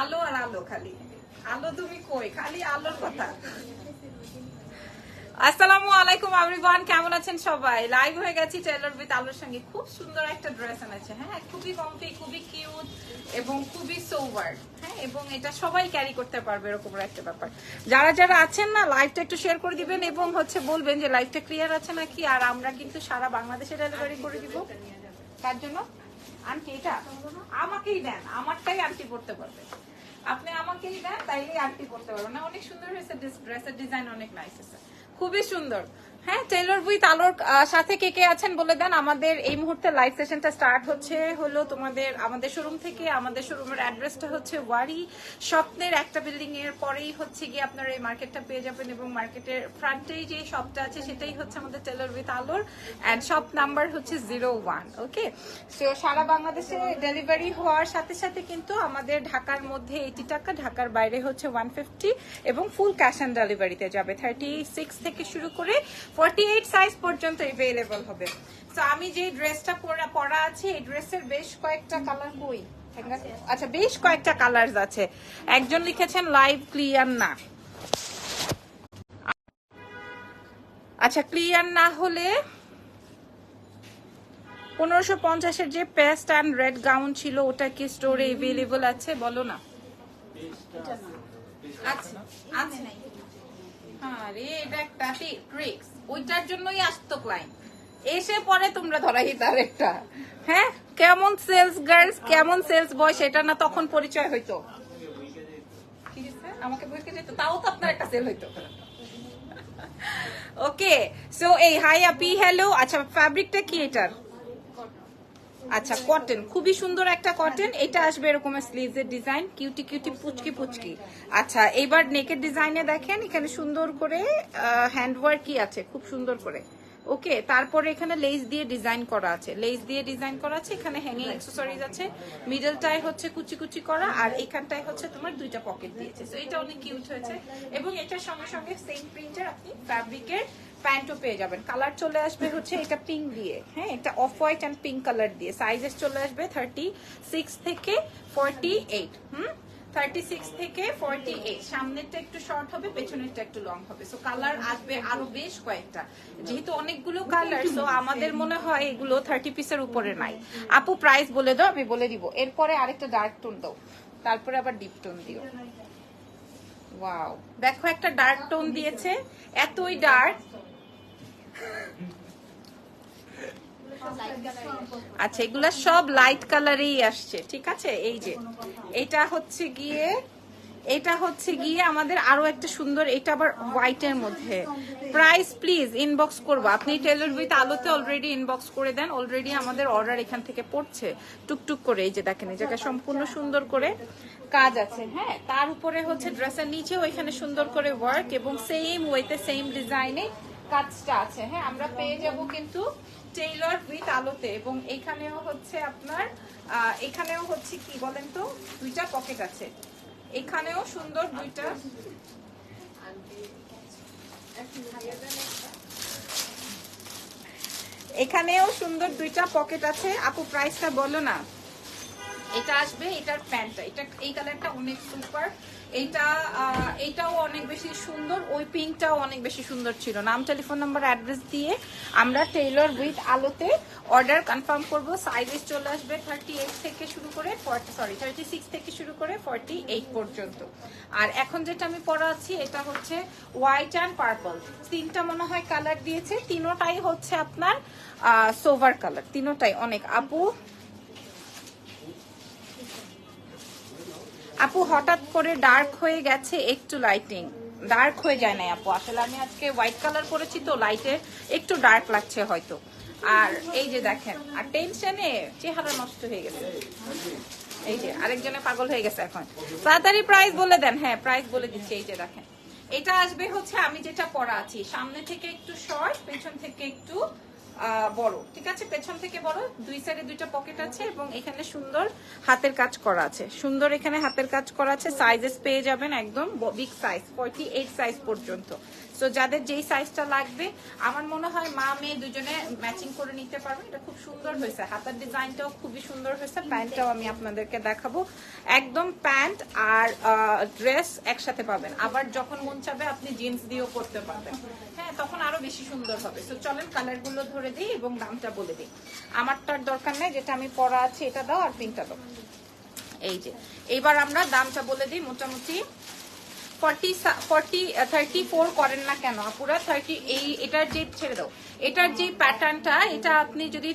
আলো আর আলো খালি। আলো তুমি কই? খালি আলোর কথা। আসসালামু আলাইকুম এভরিওয়ান কেমন আছেন সবাই? লাইভ হয়ে গেছি টেলর উইথ আলোর সঙ্গে। খুব সুন্দর একটা ড্রেস এনেছে। হ্যাঁ খুবই কমফি খুবই কিউট এবং খুবই সোভার হ্যাঁ? এবং এটা সবাই ক্যারি করতে পারবে এরকম একটা ব্যাপার। যারা যারা আছেন না লাইভটা একটু শেয়ার করে দিবেন এবং হচ্ছে বলবেন যে লাইভটা ক্লিয়ার আছে নাকি? আর আমরা কিন্তু সারা বাংলাদেশে ডেলিভারি করে দিব। তার জন্য? আন্টি এটা? আমাকেই দেন। আমারটাই আন্টি করতে পারবে। আপনি আমাকেই দেন তাইলে আন্টি করতে পারবে। না অনেক সুন্দর হয়েছে ড্রেসের ডিজাইন অনেক নাইস আছে খুবই সুন্দর। হ্যাঁ টেলর উইথ আলোর সাথে কে কে আছেন বলে দেন। আমাদের এই মুহূর্তে লাইভ সেশনটা স্টার্ট হচ্ছে, হলো তোমাদের, আমাদের শোরুম থেকে, আমাদের শোরুমের অ্যাড্রেসটা হচ্ছে ওয়ারি স্বপ্নের একটা বিল্ডিং এর পরেই হচ্ছে গিয়ে আপনারা এই মার্কেটটা পেয়ে যাবেন এবং মার্কেটের ফ্রন্টেই যে শপটা আছে, সেটাই হচ্ছে আমাদের টেলর উইথ আলোর অ্যান্ড শপ নাম্বার হচ্ছে জিরো ওয়ান ওকে সো সারা বাংলাদেশে ডেলিভারি হওয়ার সাথে সাথে কিন্তু আমাদের ঢাকার মধ্যে এইটি টাকা, ঢাকার বাইরে হচ্ছে ওয়ান ফিফটি এবং ফুল ক্যাশ অন ডেলিভারিতে যাবে। থার্টি সিক্স থেকে শুরু করে ফর্টি এইট সাইজ পর্যন্ত এভেলেবল হবে। তো আমি যে ড্রেসটা পরা পরা আছে এই ড্রেসের বেশ কয়েকটা কালার কই? আচ্ছা বেশ কয়েকটা কালার আছে। একজন লিখেছেন লাইভ ক্লিয়ার না। আচ্ছা ক্লিয়ার না হলে পনেরোশো পঞ্চাশের যে পেস্ট অ্যান্ড রেড গাউন ছিল ওটা কি স্টোরে এভেলেবল আছে? বলো না। আচ্ছা আছে। হ্যাঁ রে এটা একটা ট্রিক্স ওইটার জন্যই আসতো ক্লাইন্ট এসে পরে তোমরা ধরাই তার একটা। হ্যাঁ? কেমন সেলস গার্লস কেমন সেলস বয় সেটা না তখন পরিচয় হইতো। আমাকে বইকে যেত? তাও তো আপনার একটা সেল হইতো। ওকে সো এই হাই আপি হ্যালো আচ্ছা ফ্যাব্রিকটা কি এটার? আচ্ছা কটন খুবই সুন্দর একটা কটন এটা আসবে এরকম স্লিভস ডিজাইন কিউটি কিউটি পুচকি পুচকি। আচ্ছা এইবার নেকের ডিজাইনে দেখেন, এখানে সুন্দর করে হ্যান্ড ওয়ার্কই আছে, খুব সুন্দর করে। ওকে, তারপরে এখানে লেস দিয়ে ডিজাইন করা আছে। লেস দিয়ে ডিজাইন করা আছে, এখানে হ্যাঙ্গিং অ্যাক্সেসরিজ আছে। মিডলটায় হচ্ছে কুচি কুচি করা, আর এখানটায় হচ্ছে তোমার দুইটা পকেট দিয়েছে। তো এটা অনেক কিউট হয়েছে। এবং এটার সঙ্গে সঙ্গে সেম প্রিন্টের আপনি ফ্যাব্রিকের প্যান্টও পেয়ে যাবেন। কালার চলে আসবে হচ্ছে এটা পিঙ্ক দিয়ে। হ্যাঁ এটা off white and pink colour দিয়ে। সাইজেস চলে আসবে থার্টি সিক্স থেকে forty eight hmm? Thirty six থেকে ফর্টি এইট সামনেরটা একটু শর্ট হবে, পেছনেরটা একটু লং হবে। যেহেতু অনেকগুলো কালার সো আমাদের এগুলো থার্টি পিসের উপরে নাই। আপু প্রাইস বলে দাও, আমি বলে দিব। এরপরে আরেকটা ডার্ক টোন দাও। তারপরে আবার ডিপ টোন দিও। দেখো একটা ডার্ক টোন দিয়েছে। এতই ডার্ক আচ্ছা এগুলা সব লাইট কালারেই আসছে, ঠিক আছে? এই যে, এটা হচ্ছে গিয়ে, এটা হচ্ছে গিয়ে আমাদের আরও একটা সুন্দর, এটা আবার হোয়াইটের মধ্যে। প্রাইস প্লিজ ইনবক্স করব। আপনি টেলর উইথ আলোতে অলরেডি ইনবক্স করে দেন অলরেডি আমাদের অর্ডার এখান থেকে পড়ছে। টুকটুক করে, এই যে দেখেন, এই জায়গায় সম্পূর্ণ সুন্দর করে কাজ আছে হ্যাঁ? তার উপরে হচ্ছে ড্রেসের নিচেও এখানে সুন্দর করে ওয়ার্ক এবং সেম ওয়েতে সেম ডিজাইনে কাজটা আছে। হ্যাঁ আমরা পেয়ে যাব কিন্তু টেইলর উইথ আলোতে এবং এখানেও হচ্ছে আপনার এখানেও হচ্ছে কি বলেন তো? দুইটা পকেট আছে। এখানেও সুন্দর দুইটা। এখানেও সুন্দর দুইটা পকেট আছে। আপু প্রাইসটা বলো না। এটা আসবে, এটার প্যান্টটা। এটা, এই কালারটা অনেক সুপার এইটা আহ, এইটাও অনেক বেশি সুন্দর ওই পিঙ্কটাও অনেক বেশি সুন্দর ছিল। নাম টেলিফোন নাম্বার অ্যাড্রেস দিয়ে আমরা টেইলর উইথ আলোতে অর্ডার কনফার্ম করব। সাইজেস চলে আসবে থার্টি এইট থেকে শুরু করে সরি থার্টি সিক্স থেকে শুরু করে ফর্টি এইট পর্যন্ত। আর এখন যেটা আমি পরা আছি এটা হচ্ছে হোয়াইট অ্যান্ড পার্পল তিনটা মনে হয় কালার দিয়েছে তিনোটাই হচ্ছে আপনার সোভার কালার তিনোটাই অনেক। আপু আপু, হঠাৎ করে ডার্ক হয়ে গেছে একটু লাইটিং ডার্ক হয়ে যায় না আপু। আসলে আমি আজকে হোয়াইট কালার করেছি তো লাইটে একটু ডার্ক লাগছে হয়তো। আর এই যে দেখেন, আর টেনশনে চেহারা নষ্ট হয়ে গেছে। এই যে আরেকজনে পাগল হয়ে গেছে এখন। তাড়াতাড়ি প্রাইস বলে দেন। হ্যাঁ প্রাইস বলে দিচ্ছি। এই যে দেখেন, এটা আসবে হচ্ছে আমি যেটা পরা আছি। সামনে থেকে একটু শর্ট পেছন থেকে একটু বড়, ঠিক আছে? পেছন থেকে বড়, দুই সাইডে দুইটা পকেট আছে এবং এখানে সুন্দর হাতের কাজ করা আছে। সুন্দর এখানে হাতের কাজ করা আছে সাইজেস পেয়ে যাবেন একদম big size forty eight size পর্যন্ত। সো যাদের যেই সাইজটা লাগবে আমার মনে হয় মা মেয়ে দুজনে ম্যাচিং করে নিতে পারবে। এটা খুব সুন্দর হয়েছে। হাতার ডিজাইনটাও খুবই সুন্দর হয়েছে। প্যান্টটাও আমি আপনাদেরকে দেখাবো। একদম প্যান্ট আর ড্রেস একসাথে পাবেন। আবার যখন মন চাবে আপনি জিন্স দিয়েও করতে পারবেন। হ্যাঁ তখন আরও বেশি সুন্দর হবে। তো চলেন কালারগুলো ধরে দিই এবং দামটা বলে দিই। আমারটার দরকার নেই যেটা আমি পরা আছে এটা দাও আর পিঙ্কটা দাও। এই যে এবার আমরা দামটা বলে দিই। মোটামুটি ফর্টি থার্টি ফোর করেন না কেন থার্টি এই, এটার যে এটার যে প্যাটার্নটা এটা আপনি যদি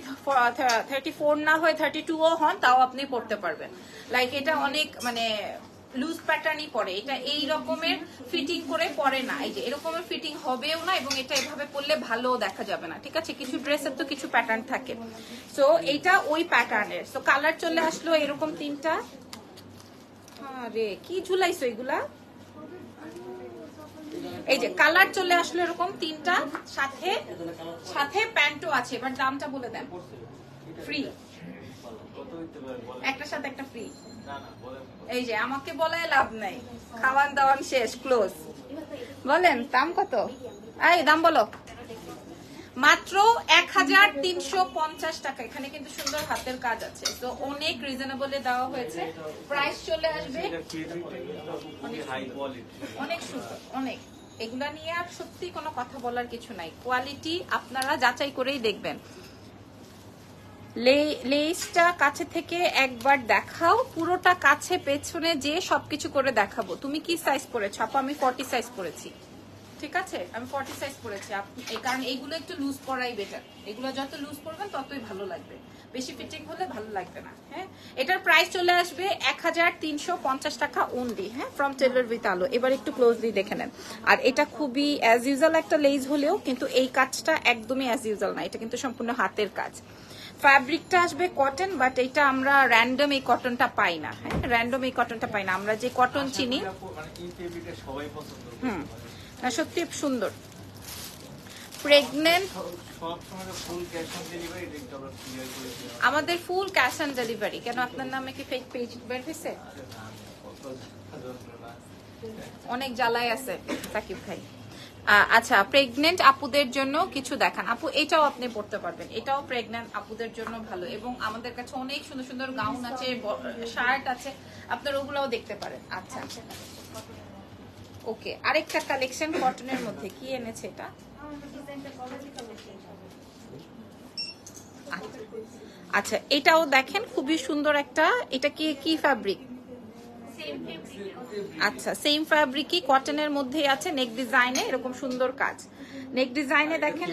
থার্টি ফোর না থার্টি টুও হন, তাও আপনি পারবেন। লাইক এটা অনেক মানে লুজ প্যাটার্নই পরে এটা এই রকমের ফিটিং করে পরে না। এই যে, এরকমের ফিটিং হবেও না এবং এটা এভাবে পরলে ভালো দেখা যাবে না। ঠিক আছে? কিছু ড্রেসের তো কিছু প্যাটার্ন থাকে। সো এইটা ওই প্যাটার্নের সো কালার চলে আসলো এরকম তিনটা। আরে, কি ঝুলাইছো এগুলা? এই যে কালার চলে আসলো এরকম তিনটা, সাথে সাথে প্যান্টও আছে, এবার দামটা বলে দেন। ফ্রি একটার সাথে একটা ফ্রি এই যে আমাকে বলে লাভ নাই। খাওয়ান দাওয়ান শেষ ক্লোজ বলেন, দাম কত? এই, দাম বলো। মাত্র এক হাজার তিনশো পঞ্চাশ টাকা। এখানে কিন্তু সুন্দর হাতের কাজ আছে। তো অনেক রিজনেবলে দেওয়া হয়েছে। প্রাইস চলে আসবে। অনেক সুন্দর, অনেক। এগুলা নিয়ে আর সত্যি কোনো কথা বলার কিছু নাই। কোয়ালিটি আপনারা যাচাই করেই দেখবেন। লেসটা কাছে থেকে একবার দেখাও, পুরোটা কাছে পেছনে যে সবকিছু করে দেখাবো। তুমি কি সাইজ পরেছো? আপা, আমি ফর্টি সাইজ করেছি ঠিক আছে? আমি ফর্টি সাইজ আপ- এই কারণ এইগুলো একটু লুজ পরাই বেটার এগুলো যত লুজ পরবেন ততই ভালো লাগবে। বেশি ফিটিং হলে ভালো লাগবে না হ্যাঁ? এটার প্রাইস চলে আসবে এক হাজার তিনশো পঞ্চাশ টাকা ওনলি হ্যাঁ? ফ্রম টেলর উইথ আলো। এবার একটু ক্লোজলি দেখে নেন। আর এটা খুবই অ্যাজ ইউজাল একটা লেজ হলেও কিন্তু এই কাজটা একদমই অ্যাজ ইউজাল না। এটা কিন্তু সম্পূর্ণ হাতের কাজ। ফ্যাব্রিকটা আসবে কটন বাট এটা আমরা র্যান্ডম এই কটনটা পাই না হ্যাঁ? র্যান্ডম এই কটনটা পাই না। আমরা যে কটন চিনি মানে হুম। না সত্যি সুন্দর। প্রেগনেন্ট আমাদের ফুল ক্যাশ অন ডেলিভারি কেন আপনার নামে কি ফেক পেজ বের হয়েছে? অনেক জ্বালায় আছে সাকিব ভাই। আচ্ছা প্রেগনেন্ট আপুদের জন্য কিছু দেখান। আপু এটাও আপনি পড়তে পারবেন। এটাও প্রেগনেন্ট আপুদের জন্য ভালো এবং আমাদের কাছে অনেক সুন্দর সুন্দর গাউন আছে শার্ট আছে। আপনার ওগুলোও দেখতে পারেন। আচ্ছা আচ্ছা। ওকে আরেকটা কালেকশন কটনের মধ্যে কি এনেছে এটা? আচ্ছা। এটাও দেখেন খুবই সুন্দর একটা এটা কি কি ফ্যাব্রিক আচ্ছা সেম ফ্যাব্রিকই কটনের মধ্যেই আছে নেক ডিজাইনে এরকম সুন্দর কাজ। নেক ডিজাইনে দেখেন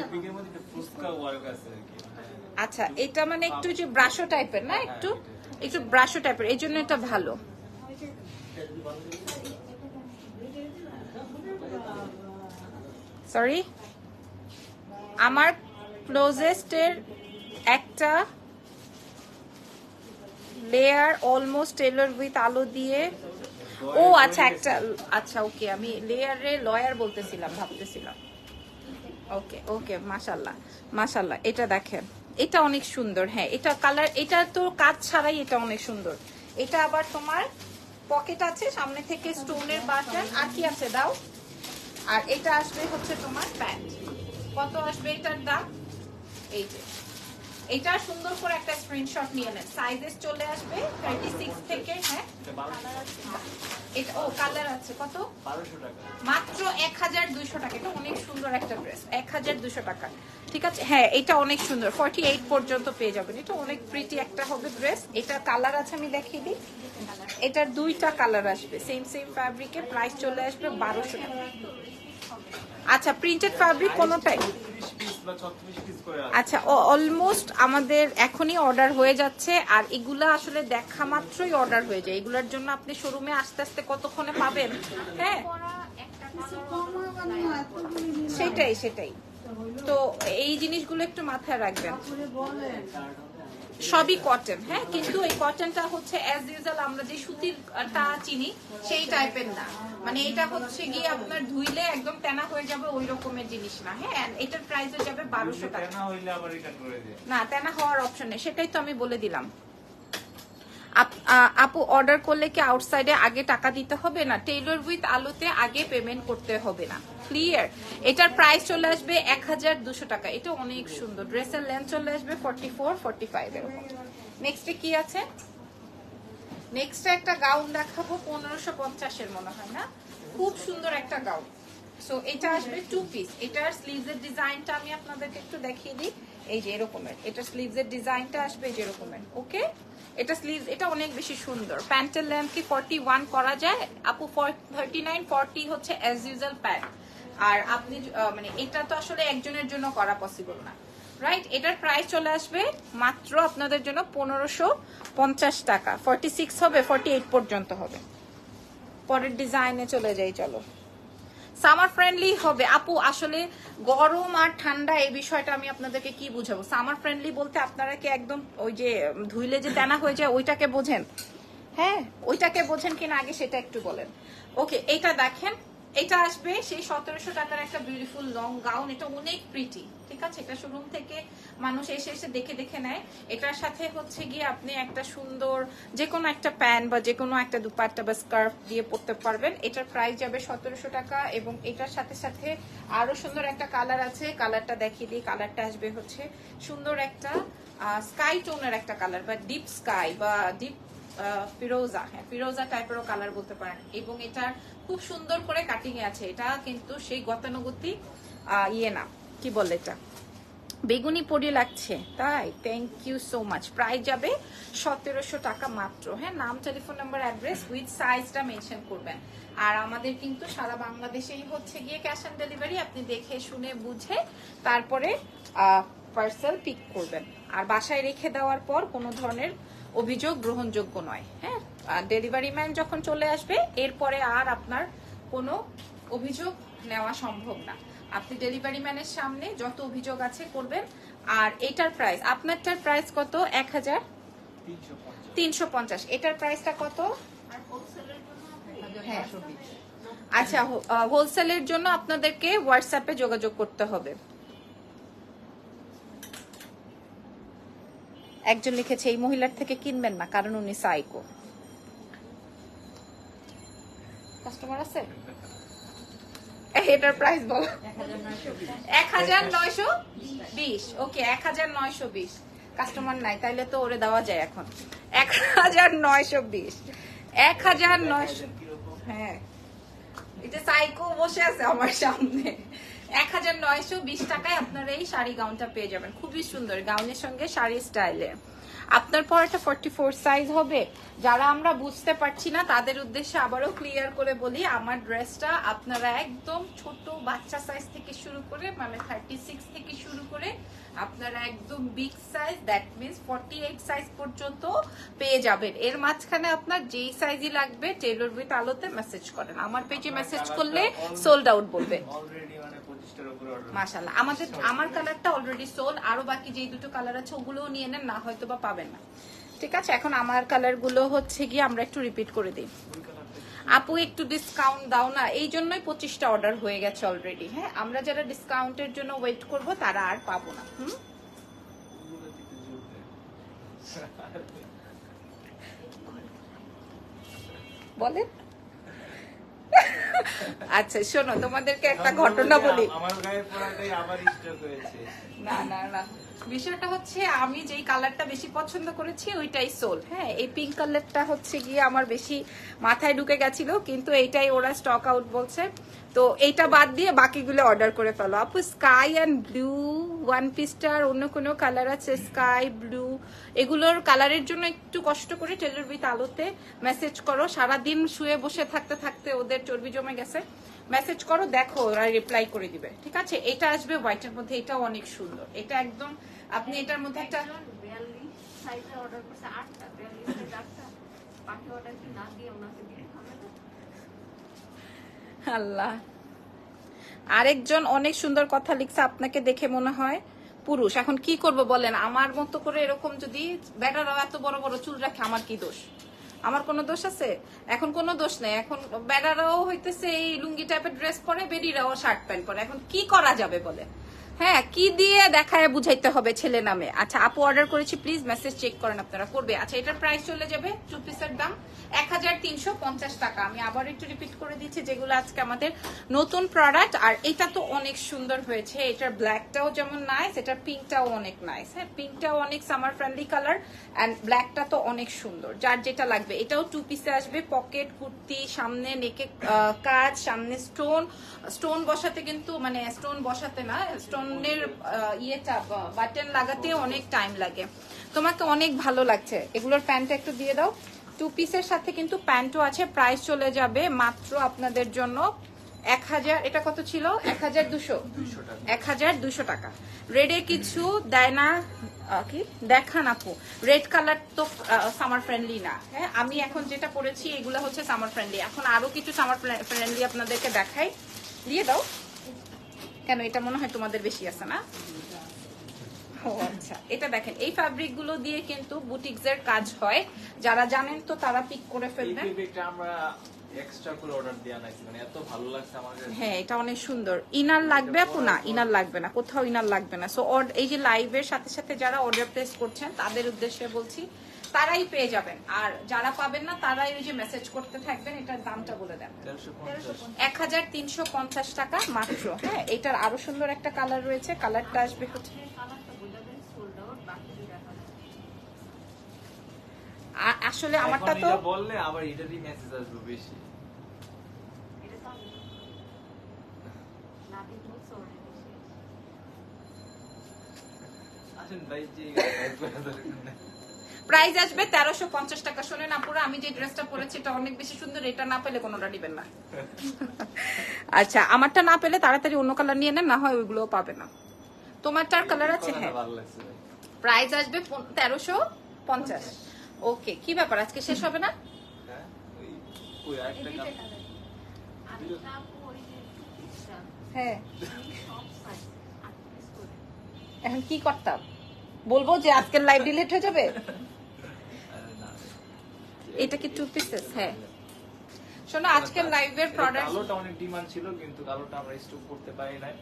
আচ্ছা এটা মানে একটু যে ব্রাশো টাইপের না একটু? একটু ব্রাশো টাইপের এই জন্য এটা ভালো। সরি আমার ক্লোজেস্টের একটা লেয়ার অলমোস্ট টেলর উইথ আলো দিয়ে ও আচ্ছা একটা আচ্ছা ওকে আমি লেয়ারে লয়ার বলতেছিলাম, ভাবতেছিলাম। ওকে ওকে মাশাল্লাহ মাশাল্লাহ এটা দেখেন। এটা অনেক সুন্দর হ্যাঁ এটা কালার এটা তো কাজ ছাড়াই এটা অনেক সুন্দর। এটা আবার তোমার পকেট আছে, সামনে থেকে স্টোনের বাটন, আর কি আছে, দাও। আর এটা আসবে হচ্ছে তোমার প্যান্ট। কত আসবে এটার দাম? এই যে। এটা সুন্দর করে একটা স্ক্রিনশট নিয়ে নেন। সাইজেস চলে আসবে থার্টি সিক্স থেকে হ্যাঁ? এটা, ও কালার আছে। কত? বারোশো টাকা মাত্র এক হাজার দুইশো টাকা। এটা অনেক সুন্দর একটা ড্রেস এক হাজার দুশো টাকা। ঠিক আছে? হ্যাঁ এটা অনেক সুন্দর। ফর্টি এইট পর্যন্ত পেয়ে যাবেন। এটা অনেক প্রিটি একটা হবে ড্রেস এটা কালার আছে, আমি দেখিয়ে দিই। এটার দুইটা কালার আসবে। সেম সেম ফ্যাব্রিকের প্রাইস চলে আসবে বারোশো টাকা। আচ্ছা প্রিন্টেড ফ্যাব্রিক কোনোটাই আচ্ছা অলমোস্ট আমাদের এখনই অর্ডার হয়ে যাচ্ছে, আর এগুলা আসলে দেখা মাত্রই অর্ডার হয়ে যায়। এগুলোর জন্য আপনি শোরুমে আস্তে আস্তে কতক্ষণে পাবেন? হ্যাঁ? সেটাই সেটাই। তো এই জিনিসগুলো একটু মাথায় রাখবেন। সবই কটন হ্যাঁ? কিন্তু এই কটনটা হচ্ছে অ্যাজ আমরা যে সুতিরটা চিনি সেই টাইপের না। মানে এটা হচ্ছে গিয়ে আপনার ধুইলে একদম তেনা হয়ে যাবে ওই রকমের জিনিস না হ্যাঁ? এটার প্রাইস হয়ে যাবে বারোশো টাকা। না হইলে আবার রিটার্ন করে দিয়ে না তেনা হওয়ার অপশন নেই সেটাই তো আমি বলে দিলাম। আপ- আপু অর্ডার করলে কি আউটসাইডে আগে টাকা দিতে হবে না? টেইলর উইথ আলোতে আগে পেমেন্ট করতে হবে না? ক্লিয়ার এটার প্রাইস চলে আসবে এক হাজার দুশো টাকা। এটা অনেক সুন্দর। ড্রেসের লেন্থ চলে আসবে ফর্টি ফোর ফর্টি ফাইভ এরকম নেক্সটে কি আছে? নেক্সট একটা গাউন দেখাবো, পনেরোশো পঞ্চাশের মনে হয় না? খুব সুন্দর একটা গাউন এটা আসবে ডিজাইনটা আমি একটু দেখিয়ে দিই। এই এটা ডিজাইনটা আসবে ওকে এটা স্লিভস এটা অনেক বেশি সুন্দর। প্যান্টের লেন্থ কি ফর্টি ওয়ান করা যায়? আপু থার্টি নাইন ফর্টি হচ্ছে প্যান্ট আর আপনি মানে এটা তো আসলে একজনের জন্য করা পসিবল না রাইট এটার প্রাইস চলে আসবে মাত্র আপনাদের জন্য পনেরোশো পঞ্চাশ টাকা। ফর্টি সিক্স হবে ফর্টি এইট পর্যন্ত হবে। পরের ডিজাইনে চলে যাই, চলো। সামার ফ্রেন্ডলি হবে। আপু, আসলে গরম আর ঠান্ডা, এই বিষয়টা আমি আপনাদেরকে কি বুঝাবো? সামার ফ্রেন্ডলি বলতে আপনারা কি একদম ওই যে ধুইলে যে দানা হয়ে যায়, ওইটাকে বোঝেন? হ্যাঁ ওইটাকে বোঝেন কিনা আগে সেটা একটু বলেন। ওকে এইটা দেখেন। এটা আসবে সেই সতেরোশো টাকার একটা বিউটিফুল লং গাউন এটা অনেক প্রিটি ঠিক আছে? এটা শোরুম থেকে মানুষ এসে এসে দেখে দেখে নেয়। এটার সাথে হচ্ছে গিয়ে আপনি একটা সুন্দর যে কোনো একটা প্যান্ট বা যে কোনো একটা দুপাট্টা বা স্কার্ফ দিয়ে পরতে পারবেন। এটার প্রাইস যাবে সতেরোশো টাকা এবং এটার সাথে সাথে আরও সুন্দর একটা কালার আছে। কালারটা দেখিয়ে দিই। কালারটা আসবে হচ্ছে সুন্দর একটা স্কাই টোনের একটা কালার বা ডিপ স্কাই বা ডিপ ফিরোজা হ্যাঁ ফিরোজা টাইপেরও কালার বলতে পারেন। এবং এটার খুব সুন্দর করে কাটিং আছে। এটা কিন্তু সেই গতানুগতিক ইয়ে না। কি বলে এটা? বেগুনি পরি লাগছে। তাই? Thank you so much price যাবে সতেরোশো টাকা মাত্র। হ্যাঁ নাম টেলিফোন নাম্বার অ্যাড্রেস উইথ সাইজটা মেনশন করবেন। আর আমাদের কিন্তু সারা বাংলাদেশেই হচ্ছে গিয়ে ক্যাশ অন ডেলিভারি আপনি দেখে, শুনে, বুঝে তারপরে পার্সেল পিক করবেন। আর বাসায় রেখে দেওয়ার পর কোনো ধরনের অভিযোগ গ্রহণযোগ্য নয় হ্যাঁ আর ডেলিভারি ম্যান যখন চলে আসবে এরপরে আর আপনার কোনো অভিযোগ নেওয়া সম্ভব না আপনি ডেলিভারি ম্যানের সামনে যত অভিযোগ আছে করবেন আর এটার প্রাইস আপনারটার প্রাইস কত এক হাজার তিনশো পঞ্চাশ এটার প্রাইসটা কত হ্যাঁ আচ্ছা হোলসেলের জন্য আপনাদেরকে হোয়াটসঅ্যাপে যোগাযোগ করতে হবে একজন লিখেছে, এই মহিলার থেকে কিনবেন না, কারণ উনি সাইকো কাস্টমার আছে? এটার প্রাইস এক হাজার নয়শো বিশ। ওকে, এক হাজার নয়শো বিশ। কাস্টমার নাই, তাইলে তো ওরে দেওয়া যায় এখন। এক হাজার নয়শো বিশ। এক হাজার নয়শো হ্যাঁ। এটা সাইকো বসে আছে আমার সামনে। এক হাজার নয়শো বিশ টাকায় আপনারা এই শাড়ি গাউনটা পেয়ে যাবেন। খুবই সুন্দর গাউনের সঙ্গে শাড়ি স্টাইলে। আপনার পর একটা ফর্টি ফোর সাইজ হবে। যারা আমরা বুঝতে পারছি না, তাদের উদ্দেশ্যে আবারও ক্লিয়ার করে বলি, আমার ড্রেসটা আপনারা একদম ছোট বাচ্চা সাইজ থেকে শুরু করে মানে থার্টি সিক্স থেকে শুরু করে আপনারা একদম big size that means forty eight size পর্যন্ত পেয়ে যাবেন। এর মাঝখানে আপনার যেই সাইজই লাগবে টেলর উইথ আলোতে মেসেজ করেন। আমার পেজে মেসেজ করলে সোল্ড আউট বলবে। অলরেডি পঁচিশটার উপরে অর্ডার মাশাল্লাহ আমাদের আমার কালারটা অলরেডি সোল আরও বাকি যেই দুটো কালার আছে ওগুলোও নিয়ে নেন না হয়তো বা পাবেন না। ঠিক আছে? এখন আমার কালারগুলো হচ্ছে গিয়ে আমরা একটু রিপিট করে দিই। আপু একটু ডিসকাউন্ট দাও না এই জন্যই পঁচিশটা অর্ডার হয়ে গেছে অলরেডি হ্যাঁ আমরা যারা ডিসকাউন্টের জন্য ওয়েট করব তারা আর পাবো না হুম। বলেন। আচ্ছা শোনো তোমাদেরকে একটা ঘটনা বলি। আমার গায়ের পরাটাই আবার স্টক হয়েছে। না না না। বিষয়টা হচ্ছে আমি যেই কালারটা বেশি পছন্দ করেছি ওইটাই সোল। হ্যাঁ এই পিঙ্ক কালারটা হচ্ছে গিয়ে আমার বেশি মাথায় ঢুকে গেছিল, কিন্তু এইটাই ওরা স্টক আউট বলছে। তো এইটা বাদ দিয়ে বাকিগুলো অর্ডার করে ফেলো। আপু স্কাই অ্যান্ড ব্লু ওয়ান পিসটার অন্য কোনো কালার আছে? স্কাই ব্লু এগুলোর কালারের জন্য একটু কষ্ট করে টেলর উইথ আলোতে মেসেজ করো। সারাদিন শুয়ে বসে থাকতে থাকতে ওদের চর্বি জমে গেছে। মেসেজ করো দেখো ওরা রিপ্লাই করে দিবে। ঠিক আছে? এটা আসবে হোয়াইটের মধ্যে এটাও অনেক সুন্দর। এটা একদম আপনি এটার মধ্যে একটা আল্লাহ। আরেকজন অনেক সুন্দর কথা লিখছে আপনাকে দেখে মনে হয় পুরুষ। এখন কি করব বলেন? আমার মতো করে এরকম যদি বেটারাও এত বড় বড় চুল রাখে আমার কি দোষ? আমার কোনো দোষ আছে? এখন কোনো দোষ নেই। এখন বেড়ারাও হইতেছে এই লুঙ্গি টাইপের ড্রেস পরে, বেডিরাও শার্ট প্যান্ট পরে। এখন কি করা যাবে বলে হ্যাঁ কি দিয়ে দেখায় বুঝাইতে হবে ছেলে নামে? আচ্ছা আপু অর্ডার করেছি প্লিজ মেসেজ চেক করেন আপনারা, করবে। আচ্ছা এটার প্রাইস চলে যাবে টু পিসের দাম এক হাজার তিনশো পঞ্চাশ টাকা। আমি আবার একটু রিপিট করে দিচ্ছি, যেগুলো আজকে আমাদের নতুন প্রোডাক্ট আর এটা তো অনেক সুন্দর হয়েছে। এটার ব্ল্যাকটাও যেমন নাইস এটার পিঙ্কটাও অনেক নাইস হ্যাঁ পিঙ্কটাও অনেক সামার ফ্রেন্ডলি কালার অ্যান্ড ব্ল্যাকটা তো অনেক সুন্দর, যার যেটা লাগবে। এটাও টু পিসে আসবে পকেট কুর্তি, সামনে নেকে কাজ, সামনে স্টোন স্টোন বসাতে কিন্তু মানে স্টোন বসাতে না স্টোনের ইয়েটা বাটন লাগাতে অনেক টাইম লাগে। তোমাকে অনেক ভালো লাগছে। এগুলোর প্যান্টটা একটু দিয়ে দাও। টু পিসের সাথে কিন্তু প্যান্টও আছে। প্রাইস চলে যাবে মাত্র আপনাদের জন্য এক হাজার এটা কত ছিল? এক হাজার দুশো। এক হাজার দুশো টাকা। রেডে কিছু দেয় না কি? দেখান আপু। রেড কালার তো সামার ফ্রেন্ডলি না। হ্যাঁ আমি এখন যেটা পরেছি এগুলো হচ্ছে সামার ফ্রেন্ডলি এখন আরও কিছু সামার ফ্রেন্ডলি আপনাদেরকে দেখাই। দিয়ে দাও। কেন এটা মনে হয় তোমাদের বেশি আছে না? ও আচ্ছা। এটা দেখেন এই ফ্যাব্রিকগুলো দিয়ে কিন্তু বুটিক্স এর কাজ হয়। যারা জানেন তো তারা পিক করে ফেলবেন। আমরা এক্সট্রা করে অর্ডার দেওয়া নাকি মানে এত ভালো লাগছে আমার হ্যাঁ এটা অনেক সুন্দর। ইনার লাগবে আপু না? ইনার লাগবে না। কোথাও ইনার লাগবে না। সো এই যে লাইভের সাথে সাথে যারা অর্ডার প্লেস করছেন তাদের উদ্দেশ্যে বলছি তারাই পেয়ে যাবেন। আর যারা পাবেন না তারাই ওই যে মেসেজ করতে থাকবেন এটার দামটা বলে দেন। এক হাজার তিনশো পঞ্চাশ টাকা মাত্র। হ্যাঁ এটার আরও সুন্দর একটা কালার রয়েছে। কালারটা আসবে হচ্ছে আসলে আমারটা তো বললে আবার এটারই মেসেজ আসবে বেশি। আসেন ভাই প্রাইস আসবে তেরোশো পঞ্চাশ টাকা। শোনেন আপুরা আমি যে ড্রেসটা পরেছি, এটা অনেক বেশি সুন্দর, এটা না পেলে কোনোটা নিবেন না। আচ্ছা আমারটা না পেলে তাড়াতাড়ি অন্য কালার নিয়ে নেন, না হয় ওইগুলোও পাবে না। তোমারটার কালার আছে হ্যাঁ। প্রাইস আসবে তেরোশো পঞ্চাশ। ওকে, কি ব্যাপার? আজকে শেষ হবে না? হ্যাঁ। এখন কি করতাম? বলব যে আজকের লাইভ ডিলেট হয়ে যাবে? এটা কি টু পিসেস হ্যাঁ। শোনো আজকের লাইভের প্রোডাক্ট কালোটা অনেক ডিমান্ড ছিল কিন্তু কালোটা আমরা স্টক করতে পারি নাই।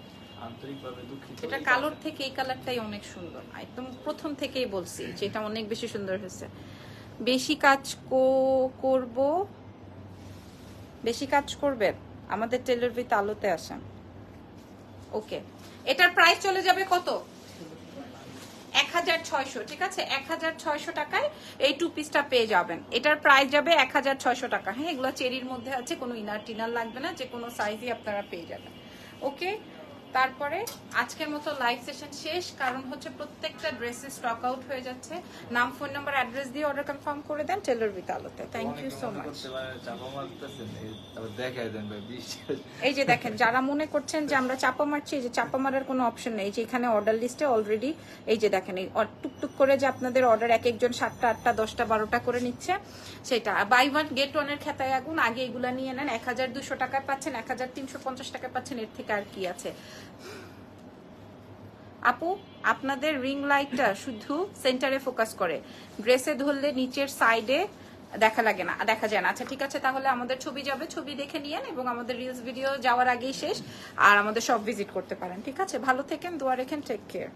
আন্তরিকভাবে দুঃখিত এটা কালোর থেকে এই কালারটাই অনেক সুন্দর। একদম প্রথম থেকেই বলছি যে এটা অনেক বেশি সুন্দর হয়েছে। বেশি কাজ করব। বেশি কাজ করবেন আমাদের টেলর উইথ আলোতে আসেন। ওকে এটার প্রাইস চলে যাবে কত? হাজার ছয়শো, ঠিক আছে? এক হাজার ছয়শো টাকায় এই টু পিসটা পেয়ে যাবেন। এটার প্রাইস যাবে এক হাজার ছয়শো টাকা। হ্যাঁ এগুলো চেরির মধ্যে আছে, কোনো ইনার টিনার লাগবে না যে কোনো সাইজই আপনারা পেয়ে যাবেন। ওকে তারপরে আজকের মতো লাইভ সেশন শেষ কারণ হচ্ছে প্রত্যেকটা ড্রেসে স্টক আউট হয়ে যাচ্ছে। নাম ফোন নাম্বার অ্যাড্রেস দিয়ে অর্ডার কনফার্ম করে দেন টেলর উইথ আলোতে। থ্যাংক ইউ সো মাচ এই যে দেখেন যারা মনে করছেন যে আমরা চাপা মারছি এই যে চাপা মারার কোনো অপশন নেই। যে এখানে অর্ডার লিস্টে অলরেডি এই যে দেখেন এই টুকটুক করে যে আপনাদের অর্ডার এক একজন সাতটা আটটা দশটা বারোটা করে নিচ্ছে সেটা। বাই ওয়ান গেট ওয়ানের খেতায় আগুন আগে এগুলা নিয়ে নেন। এক হাজার দুশো টাকায় পাচ্ছেন এক হাজার তিনশো পঞ্চাশ টাকায় পাচ্ছেন এর থেকে আর কি আছে। আপু, আপনাদের রিং লাইটটা শুধু সেন্টারে ফোকাস করে। ড্রেসে ধরলে নিচের সাইডে দেখা লাগে না, দেখা যায় না। আচ্ছা ঠিক আছে, তাহলে আমাদের ছবি যাবে, ছবি দেখে নিয়েন এবং আমাদের রিলস ভিডিও যাওয়ার আগেই শেষ, আর আমাদের সব ভিজিট করতে পারেন, ঠিক আছে? ভালো থেকেন, দোয়া রেখেন টেক কেয়ার